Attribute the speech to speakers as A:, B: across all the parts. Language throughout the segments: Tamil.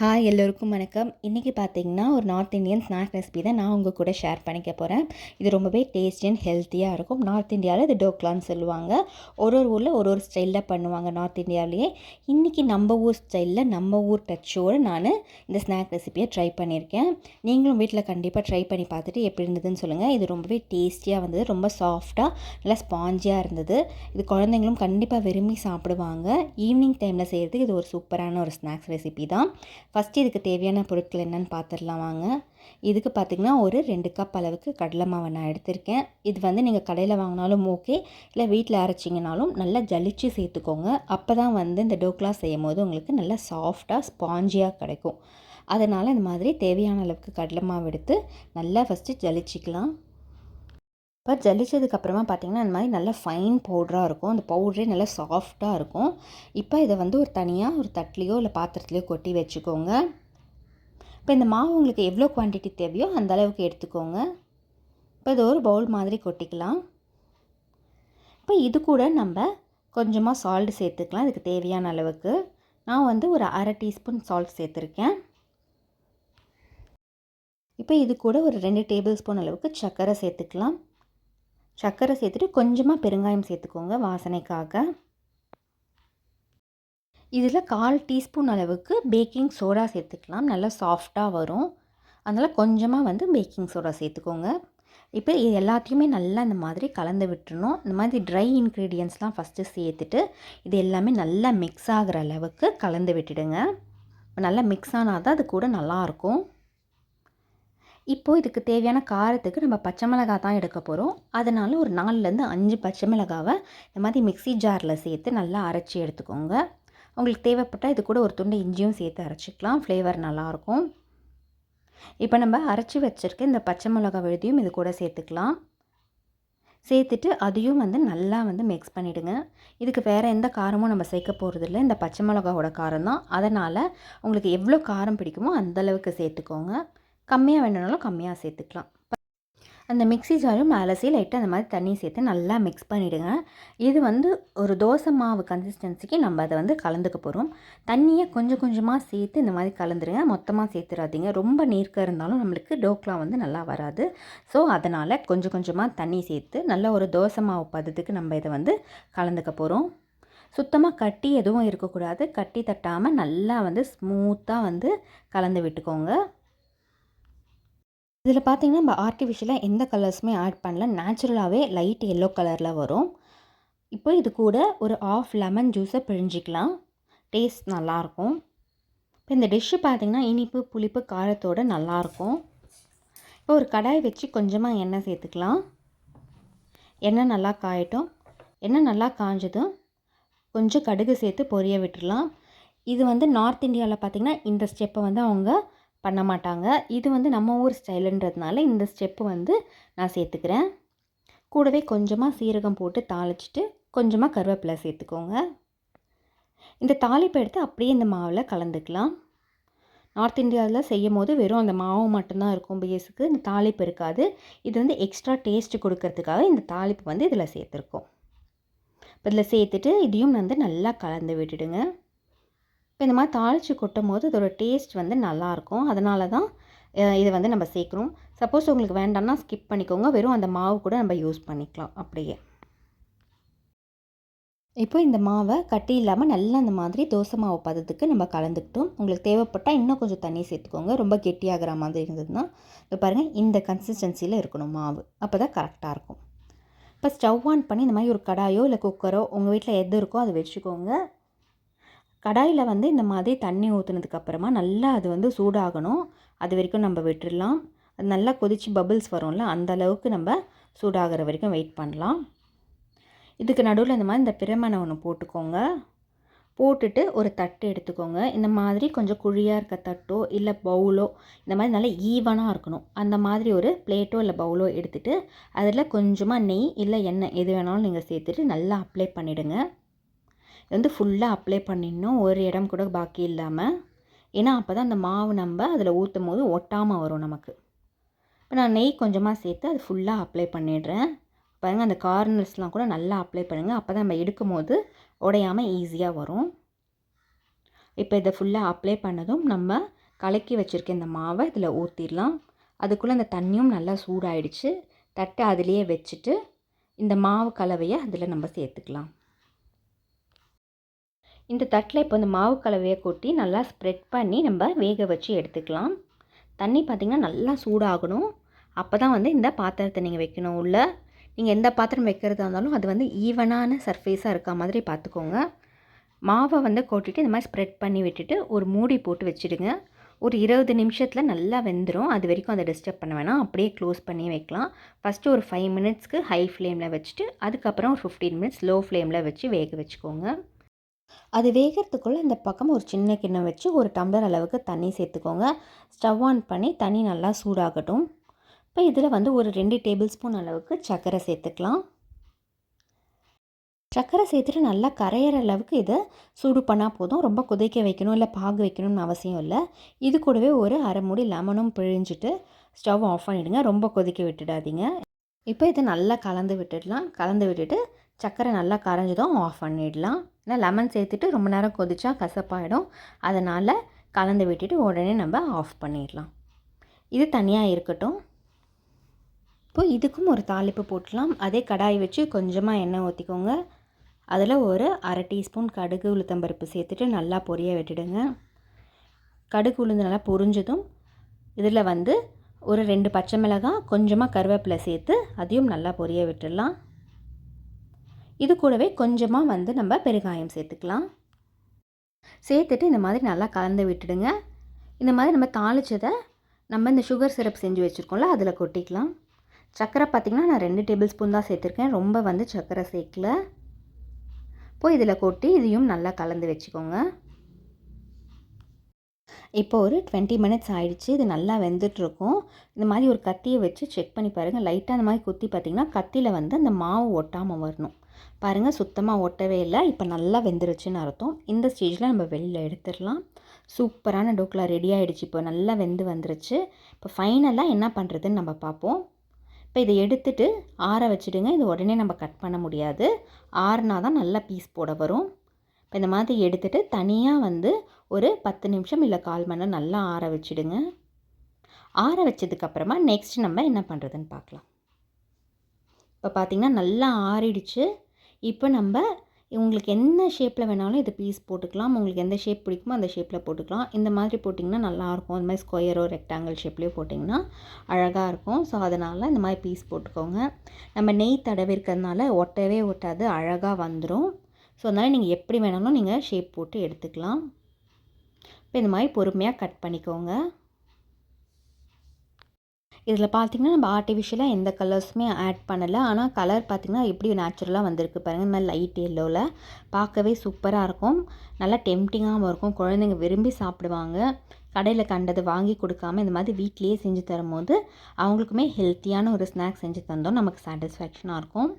A: ஹாய் எல்லோருக்கும் வணக்கம். இன்றைக்கி பார்த்தீங்கன்னா ஒரு நார்த் இந்தியன் ஸ்நாக் ரெசிபி தான் நான் உங்கள் கூட ஷேர் பண்ணிக்க போகிறேன் இது ரொம்பவே டேஸ்டி அண்ட் ஹெல்த்தியாக இருக்கும். நார்த் இந்தியாவில் இது டோக்லான்னு சொல்லுவாங்க. ஒரு ஒரு ஊரில் ஒரு ஒரு ஸ்டைலில் பண்ணுவாங்க நார்த் இந்தியாவிலேயே இன்றைக்கி நம்ம ஊர் ஸ்டைலில் நம்ம ஊர் டச்சோடு நான் இந்த ஸ்நாக் ரெசிபியை ட்ரை பண்ணியிருக்கேன் நீங்களும் வீட்டில் கண்டிப்பாக ட்ரை பண்ணி பார்த்துட்டு எப்படி இருந்ததுன்னு சொல்லுங்கள் இது ரொம்பவே டேஸ்டியாக வந்தது. ரொம்ப சாஃப்டாக நல்லா ஸ்பாஞ்சியாக இருந்தது. இது குழந்தைங்களும் கண்டிப்பாக விரும்பி சாப்பிடுவாங்க. ஈவினிங் டைமில் செய்கிறதுக்கு இது ஒரு சூப்பரான ஒரு ஸ்நாக்ஸ் ரெசிபி தான். ஃபஸ்ட்டு இதுக்கு தேவையான பொருட்கள் என்னென்னு பார்த்துடலாம் வாங்க. இதுக்கு பார்த்திங்கன்னா ஒரு ரெண்டு கப் அளவுக்கு கடலை மாவை நான் எடுத்திருக்கேன். இது வந்து நீங்கள் கடையில் வாங்கினாலும் ஓகே இல்லை வீட்டில் அரைச்சிங்கனாலும் நல்லா ஜலிச்சு சேர்த்துக்கோங்க. அப்போ தான் வந்து இந்த டோக்லா செய்யும் போது உங்களுக்கு நல்லா சாஃப்டாக ஸ்பாஞ்சியாக கிடைக்கும். அதனால் இந்த மாதிரி தேவையான அளவுக்கு கடலை மாவு எடுத்து நல்லா ஃபஸ்ட்டு ஜலிச்சிக்கலாம். இப்போ ஜலிச்சதுக்கப்புறமா பார்த்திங்கன்னா இந்த மாதிரி நல்லா ஃபைன் பவுடராக இருக்கும். அந்த பவுடரே நல்லா சாஃப்டாக இருக்கும். இப்போ இதை வந்து ஒரு தனியாக ஒரு தட்லேயோ இல்லை பாத்திரத்துலையோ கொட்டி வச்சுக்கோங்க. இப்போ இந்த மாவு உங்களுக்கு எவ்வளோ குவான்டிட்டி தேவையோ அந்த அளவுக்கு எடுத்துக்கோங்க. இப்போ இது ஒரு பவுல் மாதிரி கொட்டிக்கலாம். இப்போ இது கூட நம்ம கொஞ்சமாக சால்ட் சேர்த்துக்கலாம். இதுக்கு தேவையான அளவுக்கு. நான் வந்து ஒரு அரை டீஸ்பூன் சால்ட் சேர்த்துருக்கேன். இப்போ இது கூட ஒரு ரெண்டு டேபிள் ஸ்பூன் அளவுக்கு சர்க்கரை சேர்த்துக்கலாம். சர்க்கரை சேர்த்துட்டு கொஞ்சமாக பெருங்காயம் சேர்த்துக்கோங்க வாசனைக்காக. இதில் கால் டீஸ்பூன் அளவுக்கு பேக்கிங் சோடா சேர்த்துக்கலாம். நல்லா சாஃப்டாக வரும். அதனால் கொஞ்சமாக வந்து பேக்கிங் சோடா சேர்த்துக்கோங்க. இப்போ இது எல்லாத்தையுமே நல்லா இந்த மாதிரி கலந்து விட்டுறணும். இந்த மாதிரி ட்ரை இன்க்ரீடியன்ஸ்லாம் ஃபஸ்ட்டு சேர்த்துட்டு இது எல்லாமே நல்லா மிக்ஸ் ஆகிற அளவுக்கு கலந்து விட்டுடுங்க. நல்லா மிக்ஸ் ஆனால் தான் அது கூட நல்லாயிருக்கும் இப்போது இதுக்கு தேவையான காரத்துக்கு நம்ம பச்சை மிளகாய் தான் எடுக்க போகிறோம் அதனால் ஒரு நாலுலேருந்து அஞ்சு பச்சை மிளகாவை இந்த மாதிரி மிக்சி ஜாரில் சேர்த்து நல்லா அரைச்சி எடுத்துக்கோங்க. உங்களுக்கு தேவைப்பட்டால் இது கூட ஒரு துண்டு இஞ்சியும் சேர்த்து அரைச்சிக்கலாம். ஃப்ளேவர் நல்லாயிருக்கும். இப்போ நம்ம அரைச்சி வச்சுருக்க இந்த பச்சை மிளகா விழுதியும் இது கூட சேர்த்துக்கலாம். சேர்த்துட்டு அதையும் வந்து நல்லா வந்து மிக்ஸ் பண்ணிவிடுங்க இதுக்கு வேறு எந்த காரமும் நம்ம சேர்க்க போகிறதில்ல இந்த பச்சை மிளகாவோட காரம் தான். அதனால் உங்களுக்கு எவ்வளோ காரம் பிடிக்குமோ அந்தளவுக்கு சேர்த்துக்கோங்க. கம்மியாக வேணுனாலும் கம்மியாக சேர்த்துக்கலாம். அந்த மிக்சி ஜாரும் அலசி லைட்டாக அந்த மாதிரி தண்ணி சேர்த்து நல்லா மிக்ஸ் பண்ணிவிடுங்க இது வந்து ஒரு தோசை மாவு கன்சிஸ்டன்சிக்கு நம்ம அதை வந்து கலந்துக்க போகிறோம் தண்ணியை கொஞ்சம் கொஞ்சமாக சேர்த்து இந்த மாதிரி கலந்துருங்க. மொத்தமாக சேர்த்துடாதீங்க ரொம்ப நீர்க்க இருந்தாலும் நம்மளுக்கு டோக்லாம் வந்து நல்லா வராது. ஸோ அதனால் கொஞ்சம் கொஞ்சமாக தண்ணி சேர்த்து நல்ல ஒரு தோசை மாவு பதத்துக்கு நம்ம இதை வந்து கலந்துக்க போகிறோம் சுத்தமாக கட்டி எதுவும் இருக்கக்கூடாது. கட்டி தட்டாமல் நல்லா வந்து ஸ்மூத்தாக வந்து கலந்து விட்டுக்கோங்க. இதில் பார்த்திங்கன்னா நம்ம ஆர்டிஃபிஷியலாக எந்த கலர்ஸுமே ஆட் பண்ணல. நேச்சுரலாகவே லைட் எல்லோ கலரில் வரும். இப்போ இது கூட ஒரு ஆஃப் லெமன் ஜூஸை பிழிஞ்சிக்கலாம். டேஸ்ட் நல்லாயிருக்கும் இப்போ இந்த டிஷ்ஷு பார்த்திங்கன்னா இனிப்பு புளிப்பு காரத்தோடு நல்லாயிருக்கும் இப்போ ஒரு கடாய் வச்சு கொஞ்சமாக எண்ணெய் சேர்த்துக்கலாம். எண்ணெய் நல்லா காயட்டும். எண்ணெய் நல்லா காஞ்சதும் கொஞ்சம் கடுகு சேர்த்து பொரிய விட்டுடலாம். இது வந்து நார்த் இந்தியாவில் பார்த்திங்கன்னா இந்த ஸ்டெப்பை வந்து அவங்க பண்ண மாட்டாங்க. இது வந்து நம்ம ஊர் ஸ்டைலுன்றதுனால இந்த ஸ்டெப்பு வந்து நான் சேர்த்துக்கிறேன். கூடவே கொஞ்சமாக சீரகம் போட்டு தாளிச்சிட்டு கொஞ்சமாக கருவேப்பிலை சேர்த்துக்கோங்க. இந்த தாளிப்பை எடுத்து அப்படியே இந்த மாவில் கலந்துக்கலாம். நார்த் இந்தியாவில் செய்யும் போது வெறும் அந்த மாவு மட்டும்தான் இருக்கும் பேஸுக்கு. இந்த தாளிப்பு இருக்காது. இது வந்து எக்ஸ்ட்ரா டேஸ்ட்டு கொடுக்கறதுக்காக இந்த தாளிப்பு வந்து இதில் சேர்த்துருக்கோம். இப்போ இதில் சேர்த்துட்டு இதையும் வந்து நல்லா கலந்து விட்டுடுங்க. இப்போ இந்த மாதிரி தாளித்து கொட்டும் போது அதோட டேஸ்ட் வந்து நல்லாயிருக்கும். அதனால தான் இதை வந்து நம்ம சேர்க்குறோம். சப்போஸ் உங்களுக்கு வேண்டாம்னா ஸ்கிப் பண்ணிக்கோங்க. வெறும் அந்த மாவு கூட நம்ம யூஸ் பண்ணிக்கலாம் அப்படியே. இப்போ இந்த மாவை கட்டி இல்லாமல் நல்லா அந்த மாதிரி தோசை மாவு பதத்துக்கு நம்ம கலந்துக்கிட்டோம். உங்களுக்கு தேவைப்பட்டால் இன்னும் கொஞ்சம் தண்ணி சேர்த்துக்கோங்க. ரொம்ப கெட்டியாகிற மாதிரி இருந்ததுன்னா இப்போ பாருங்கள் இந்த கன்சிஸ்டன்சியில் இருக்கணும் மாவு. அப்போ தான் கரெக்டாக இருக்கும். இப்போ ஸ்டவ் ஆன் பண்ணி இந்த மாதிரி ஒரு கடாயோ இல்லை குக்கரோ உங்கள் வீட்டில் எது இருக்கோ அதை வச்சுக்கோங்க. கடாயில் வந்து இந்த மாதிரி தண்ணி ஊற்றுனதுக்கப்புறமா நல்லா அது வந்து சூடாகணும். அது வரைக்கும் நம்ம விட்டுடலாம் அது நல்லா கொதித்து பபிள்ஸ் வரும்ல அந்த அளவுக்கு நம்ம சூடாகிற வரைக்கும் வெயிட் பண்ணலாம். இதுக்கு நடுவில் இந்த மாதிரி இந்த பிரமனை ஒன்று போட்டுக்கோங்க. போட்டுட்டு ஒரு தட்டு எடுத்துக்கோங்க. இந்த மாதிரி கொஞ்சம் குழியாக இருக்க தட்டோ இல்லை பவுலோ இந்த மாதிரி நல்லா ஈவனாக இருக்கணும். அந்த மாதிரி ஒரு பிளேட்டோ இல்லை பவுலோ எடுத்துகிட்டு அதில் கொஞ்சமாக நெய் இல்லை எண்ணெய் எது வேணாலும் நீங்கள் சேர்த்துட்டு நல்லா அப்ளை பண்ணிவிடுங்க வந்து ஃபுல்லாக அப்ளை பண்ணிடணும். ஒரு இடம் கூட பாக்கி இல்லாமல் ஏன்னா அப்போ தான் அந்த மாவு நம்ம அதில் ஊற்றும் போது ஒட்டாமல் வரும் நமக்கு. இப்போ நான் நெய் கொஞ்சமாக சேர்த்து அது ஃபுல்லாக அப்ளை பண்ணிடுறேன். பாருங்கள் அந்த கார்னர்ஸ்லாம் கூட நல்லா அப்ளை பண்ணுங்கள் அப்போ தான் நம்ம எடுக்கும் போது உடையாமல் ஈஸியாக வரும். இப்போ இதை ஃபுல்லாக அப்ளை பண்ணதும் நம்ம கலக்கி வச்சுருக்க இந்த மாவை இதில் ஊற்றிடலாம் அதுக்குள்ளே அந்த தண்ணியும் நல்லா சூடாயிடுச்சு. தட்டை அதிலேயே வச்சுட்டு இந்த மாவு கலவையை அதில் நம்ம சேர்த்துக்கலாம். இந்த தட்டில் இப்போ இந்த மாவு கலவையை கொட்டி நல்லா ஸ்ப்ரெட் பண்ணி நம்ம வேக வச்சு எடுத்துக்கலாம். தண்ணி பார்த்திங்கன்னா நல்லா சூடாகணும். அப்போ தான் வந்து இந்த பாத்திரத்தை நீங்கள் வைக்கணும் உள்ள. நீங்கள் எந்த பாத்திரம் வைக்கிறதா இருந்தாலும் அது வந்து ஈவனான சர்ஃபேஸாக இருக்க மாதிரி பார்த்துக்கோங்க. மாவை வந்து கொட்டிட்டு இந்த மாதிரி ஸ்ப்ரெட் பண்ணி விட்டுட்டு ஒரு மூடி போட்டு வச்சுடுங்க. ஒரு இருபது நிமிஷத்தில் நல்லா வெந்துடும் அது வரைக்கும் அதை டிஸ்டர்ப் பண்ண வேணாம். அப்படியே க்ளோஸ் பண்ணி வைக்கலாம். ஃபஸ்ட்டு ஒரு ஃபைவ் மினிட்ஸ்க்கு ஹை ஃப்ளேமில் வச்சுட்டு அதுக்கப்புறம் ஒரு ஃபிஃப்டீன் மினிட்ஸ் லோ ஃப்ளேமில் வச்சு வேக வச்சுக்கோங்க. அது வேகிறதுக்குள்ளே இந்த பக்கம் ஒரு சின்ன கிண்ணம் வச்சு ஒரு டம்ளர் அளவுக்கு தண்ணி சேர்த்துக்கோங்க. ஸ்டவ் ஆன் பண்ணி தண்ணி நல்லா சூடாகட்டும். இப்போ இதில் வந்து ஒரு ரெண்டு டேபிள் ஸ்பூன் அளவுக்கு சர்க்கரை சேர்த்துக்கலாம். சர்க்கரை சேர்த்துட்டு நல்லா கரையிற அளவுக்கு இதை சூடு பண்ணால் போதும். ரொம்ப கொதிக்க வைக்கணும் இல்லை பாகு வைக்கணும்னு அவசியம் இல்லை. இது கூடவே ஒரு அரை மூடி லெமனும் பிழிஞ்சிட்டு ஸ்டவ் ஆஃப் பண்ணிவிடுங்க ரொம்ப கொதிக்க விட்டுடாதீங்க. இப்போ இதை நல்லா கலந்து விட்டுடலாம். கலந்து விட்டுட்டு சர்க்கரை நல்லா கரைஞ்சதும் ஆஃப் பண்ணிடலாம். ஏன்னா லெமன் சேர்த்துட்டு ரொம்ப நேரம் கொதிச்சா கசப்பாயிடும். அதனால் கலந்து விட்டுட்டு உடனே நம்ம ஆஃப் பண்ணிடலாம். இது தனியாக இருக்கட்டும். இப்போ இதுக்கும் ஒரு தாளிப்பு போட்டலாம் அதே கடாய் வச்சு கொஞ்சமாக எண்ணெய் ஊற்றிக்கோங்க அதில் ஒரு அரை டீஸ்பூன் கடுகு உளுத்தம்பருப்பு சேர்த்துட்டு நல்லா பொரிய விட்டுடுங்க. கடுகு உளுந்து நல்லா பொரிஞ்சதும் இதில் வந்து ஒரு ரெண்டு பச்சை மிளகாய் கொஞ்சமாக கருவேப்பிலை சேர்த்து அதையும் நல்லா பொரிய விட்டுடலாம். இது கூடவே கொஞ்சமாக வந்து நம்ம பெருகாயம் சேர்த்துக்கலாம். சேர்த்துட்டு இந்த மாதிரி நல்லா கலந்து விட்டுடுங்க. இந்த மாதிரி நம்ம தாளித்ததை நம்ம இந்த சுகர் சிரப் செஞ்சு வச்சுருக்கோம்ல அதில் கொட்டிக்கலாம். சர்க்கரை பார்த்திங்கன்னா நான் ரெண்டு டேபிள் ஸ்பூன் தான் சேர்த்துருக்கேன். ரொம்ப வந்து சர்க்கரை சேர்க்கல. இப்போ இதில் கொட்டி இதையும் நல்லா கலந்து வச்சுக்கோங்க. இப்போ ஒரு டுவெண்ட்டி மினிட்ஸ் ஆகிடுச்சு இது நல்லா வெந்துட்டுருக்கும். இந்த மாதிரி ஒரு கத்தியை வச்சு செக் பண்ணி பாருங்கள் லைட்டாக அந்த மாதிரி குத்தி பார்த்திங்கன்னா கத்தியில் வந்து அந்த மாவு ஒட்டாமல் வரணும். பாருங்கள் சுத்தமாக ஒட்டவே இல்லை. இப்போ நல்லா வெந்துருச்சுன்னு அர்த்தம். இந்த ஸ்டேஜில் நம்ம வெளியில் எடுத்துடலாம் சூப்பரான டோக்லா ரெடி ஆகிடுச்சு இப்போ நல்லா வெந்து வந்துருச்சு. இப்போ ஃபைனலாக என்ன பண்ணுறதுன்னு நம்ம பார்ப்போம் இப்போ இதை எடுத்துட்டு ஆற வச்சுடுங்க. இது உடனே நம்ம கட் பண்ண முடியாது. ஆறுனா தான் நல்லா பீஸ் போட வரும். இப்போ இந்த மாதிரி எடுத்துகிட்டு தனியாக வந்து ஒரு பத்து நிமிஷம் இல்லை கால் மணி நேரம் நல்லா ஆற வச்சுடுங்க. ஆற வச்சதுக்கப்புறமா நெக்ஸ்ட் நம்ம என்ன பண்ணுறதுன்னு பார்க்கலாம் இப்போ பார்த்திங்கன்னா நல்லா ஆறிடுச்சு. இப்போ நம்ம உங்களுக்கு என்ன ஷேப்பில் வேணாலும் இது பீஸ் போட்டுக்கலாம். உங்களுக்கு எந்த ஷேப் பிடிக்குமோ அந்த ஷேப்பில் போட்டுக்கலாம். இந்த மாதிரி போட்டிங்கன்னா நல்லாயிருக்கும். அந்த மாதிரி ஸ்கொயரோ ரெக்டாங்கிள் ஷேப்லேயோ போட்டிங்கன்னா அழகாக இருக்கும். ஸோ அதனால் இந்த மாதிரி பீஸ் போட்டுக்கோங்க. நம்ம நெய் தடவை இருக்கிறதுனால ஒட்டவே ஒட்டாது அழகாக வந்துடும் ஸோ அதனால் நீங்கள் எப்படி வேணாலும் நீங்கள் ஷேப் போட்டு எடுத்துக்கலாம். இப்போ இந்த மாதிரி பொறுமையாக கட் பண்ணிக்கோங்க. இதில் பார்த்திங்கன்னா நம்ம ஆர்டிஃபிஷியலாக எந்த கலர்ஸுமே ஆட் பண்ணலை. ஆனால் கலர் பார்த்திங்கன்னா எப்படி நேச்சுரலாக வந்திருக்கு பாருங்கள் இந்த மாதிரி லைட் எல்லோவில் பார்க்கவே சூப்பராக இருக்கும். நல்லா டெம்டிங்காகவும் இருக்கும். குழந்தைங்க விரும்பி சாப்பிடுவாங்க. கடையில் கண்டது வாங்கி கொடுக்காம இந்த மாதிரி வீட்லேயே செஞ்சு தரும்போது அவங்களுக்குமே ஹெல்த்தியான ஒரு ஸ்நாக்ஸ் செஞ்சு தந்தோம் நமக்கு சாட்டிஸ்ஃபேக்ஷனாக இருக்கும்.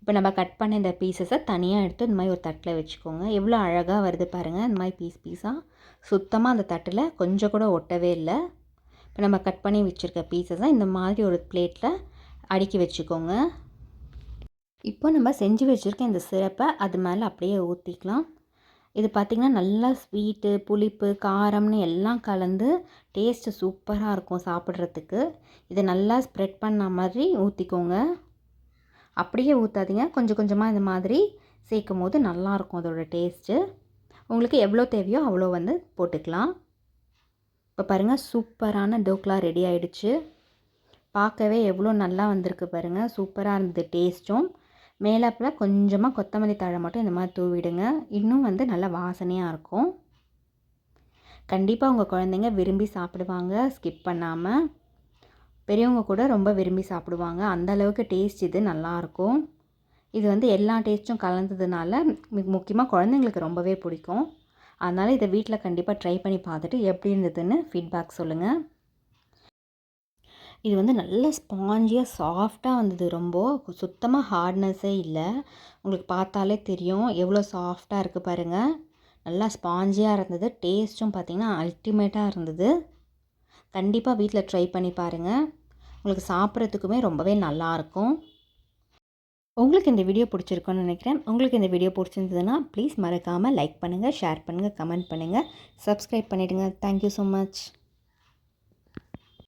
A: இப்போ நம்ம கட் பண்ண இந்த பீசஸை தனியாக எடுத்து இந்த மாதிரி ஒரு தட்டில் வச்சுக்கோங்க. எவ்வளோ அழகாக வருது பாருங்கள் இந்த மாதிரி பீஸ் பீஸாக சுத்தமாக அந்த தட்டில் கொஞ்சம் கூட ஒட்டவே இல்லை. இப்போ நம்ம கட் பண்ணி வச்சுருக்க பீஸஸை இந்த மாதிரி ஒரு பிளேட்டில் அடுக்கி வச்சுக்கோங்க. இப்போ நம்ம செஞ்சு வச்சுருக்க இந்த சிரப்பை அது மேலே அப்படியே ஊற்றிக்கலாம் இது பார்த்திங்கன்னா நல்லா ஸ்வீட்டு புளிப்பு காரம்னு எல்லாம் கலந்து டேஸ்ட்டு சூப்பராக இருக்கும் சாப்பிட்றதுக்கு. இதை நல்லா ஸ்ப்ரெட் பண்ண மாதிரி ஊற்றிக்கோங்க அப்படியே ஊற்றாதீங்க கொஞ்சம் கொஞ்சமாக இந்த மாதிரி சேர்க்கும் போது நல்லாயிருக்கும் அதோடய டேஸ்ட்டு உங்களுக்கு எவ்வளோ தேவையோ அவ்வளோ வந்து போட்டுக்கலாம். இப்போ பாருங்கள் சூப்பரான டோக்லா ரெடி ஆகிடுச்சு பார்க்கவே எவ்வளோ நல்லா வந்திருக்கு பாருங்கள் சூப்பராக இருந்தது டேஸ்ட்டும். மேலாப்பில் கொஞ்சமாக கொத்தமல்லி தழை மட்டும் இந்த மாதிரி தூவிடுங்க. இன்னும் வந்து நல்லா வாசனையாக இருக்கும். கண்டிப்பாக உங்கள் குழந்தைங்க விரும்பி சாப்பிடுவாங்க. ஸ்கிப் பண்ணாமல் பெரியவங்க கூட ரொம்ப விரும்பி சாப்பிடுவாங்க. அந்த அளவுக்கு டேஸ்ட் இது நல்லாயிருக்கும் இது வந்து எல்லா டேஸ்ட்டும் கலந்ததுனால முக்கியமாக குழந்தைங்களுக்கு ரொம்பவே பிடிக்கும். அதனால் இதை வீட்டில் கண்டிப்பாக ட்ரை பண்ணி பார்த்துட்டு எப்படி இருந்ததுன்னு ஃபீட்பேக் சொல்லுங்கள் இது வந்து நல்ல ஸ்பாஞ்சியாக சாஃப்டாக வந்தது. ரொம்ப சுத்தமாக ஹார்ட்னஸ்ஸே இல்லை. உங்களுக்கு பார்த்தாலே தெரியும் எவ்வளோ சாஃப்டாக இருக்குது பாருங்கள் நல்லா ஸ்பாஞ்சியாக இருந்தது. டேஸ்ட்டும் பார்த்திங்கன்னா அல்டிமேட்டாக இருந்தது. கண்டிப்பாக வீட்டில் ட்ரை பண்ணி பாருங்கள் உங்களுக்கு சாப்பிட்றதுக்குமே ரொம்பவே நல்லாயிருக்கும் உங்களுக்கு இந்த வீடியோ பிடிச்சிருக்கோன்னு நினைக்கிறேன். உங்களுக்கு இந்த வீடியோ பிடிச்சிருந்ததுன்னா ப்ளீஸ் மறக்காமல் லைக் பண்ணுங்கள் ஷேர் பண்ணுங்கள் கமெண்ட் பண்ணுங்கள் சப்ஸ்கிரைப் பண்ணிவிடுங்க தேங்க்யூ ஸோ மச்